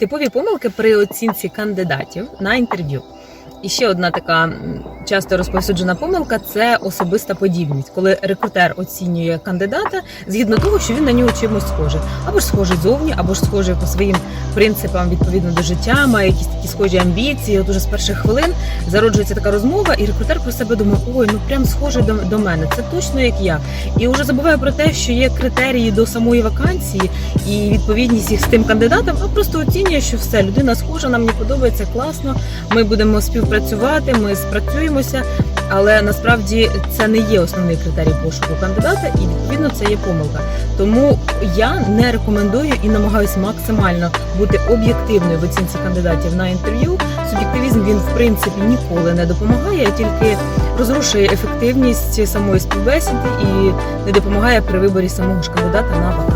Типові помилки при оцінці кандидатів на інтерв'ю. І ще одна така часто розповсюджена помилка це особиста подібність, коли рекрутер оцінює кандидата згідно того, що він на нього чимось схожий, або ж схожий зовні, або ж схожий по своїм принципам відповідно до життя, має якісь такі схожі амбіції. От уже з перших хвилин зароджується така розмова, і рекрутер про себе думає: ой, ну прям схожий до, до мене. Це точно як я. І вже забуває про те, що є критерії до самої вакансії і відповідність їх з тим кандидатом, а просто оцінює, що все людина схожа, нам мені подобається класно. Ми будемо співпрацювати, ми спрацюємося. Але насправді це не є основний критерій пошуку кандидата, і відповідно це є помилка. Тому я не рекомендую і намагаюся максимально бути об'єктивною в оцінці кандидатів на інтерв'ю. Суб'єктивізм він в принципі ніколи не допомагає, а тільки розрушує ефективність самої співбесіди і не допомагає при виборі самого ж кандидата на.